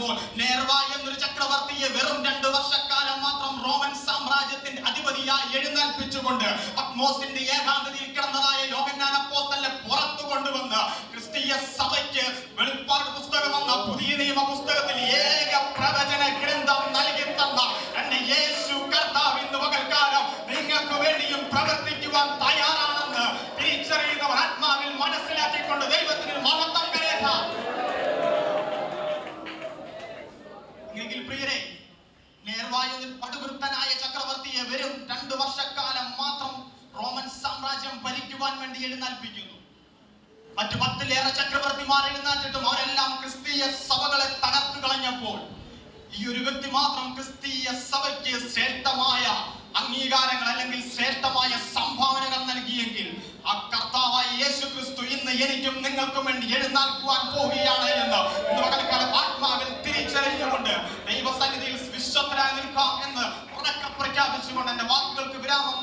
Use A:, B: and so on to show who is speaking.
A: പറയുമ്പോൾ നേർവ എന്നൊരു ചക്രവർത്തിയെ വെറും രണ്ട് വർഷക്കാലം മാത്രം റോമൻ സാമ്രാജ്യത്തിന്റെ അധിപതിയായി എഴുന്നേൽപ്പിച്ചുകൊണ്ട് പത്മോസിന്റെ ഏകാന്തതയിൽ കിടന്നതായ യോഹന്നാൻ അപ്പോസ്തലനെ പുറത്തു കൊണ്ടുവന്ന് ക്രിസ്തീയ സഭയ്ക്ക് വെളിപ്പാട് പുസ്തകം എന്ന പുതിയ നിയമ പുസ്തകത്തിൽ ഏക പ്രവചന ഗ്രന്ഥം നൽകി തന്ന എന്റെ യേശു കർത്താവ് ഇന്ന് പകൽക്കാലം നിങ്ങൾക്ക് വേണ്ടിയും പ്രവർത്തിക്കുവാൻ തയ്യാറാണെന്ന് തിരിച്ചറിയുന്നവർ ആത്മാവിൽ മനസ്സിലാക്കിക്കൊണ്ട് ദൈവത്തിന് മഹത്വം കരയറ്റാം എങ്കിൽ പ്രിയരെ നേർവായുവിൽ പടുവൃത്തനായ ചക്രവർത്തിയെ വെറും രണ്ടു വർഷക്കാലം മാത്രം റോമൻ സാമ്രാജ്യം ഭരിക്കുവാൻ വേണ്ടി എഴുന്നേൽപ്പിക്കുന്നു. മറ്റു പത്തിലേറെ ചക്രവർത്തിമാർ എഴുന്നേറ്റിട്ടും അവരെല്ലാം ക്രിസ്തീയ സഭകളെ തകർത്തു കളഞ്ഞപ്പോൾ ഈ ഒരു വ്യക്തി മാത്രം ക്രിസ്തീയ സഭയ്ക്ക് ശ്രേഷ്ഠമായ അംഗീകാരങ്ങൾ അല്ലെങ്കിൽ ശ്രേഷ്ഠമായ സംഭാവനകൾ നൽകിയെങ്കിൽ ആ കർത്താവായ യേശു ക്രിസ്തു ഇന്ന് എനിക്കും നിങ്ങൾക്കും വേണ്ടി എഴുന്നേൽക്കുവാൻ പോവുകയാണ് എന്ന് ഇന്ന് പകൽക്കാലം ആത്മാവിൽ തിരിച്ചറിഞ്ഞുകൊണ്ട് പ്രഖ്യാപിച്ചുകൊണ്ട് എന്റെ വാക്കുകൾക്ക് വിരാമം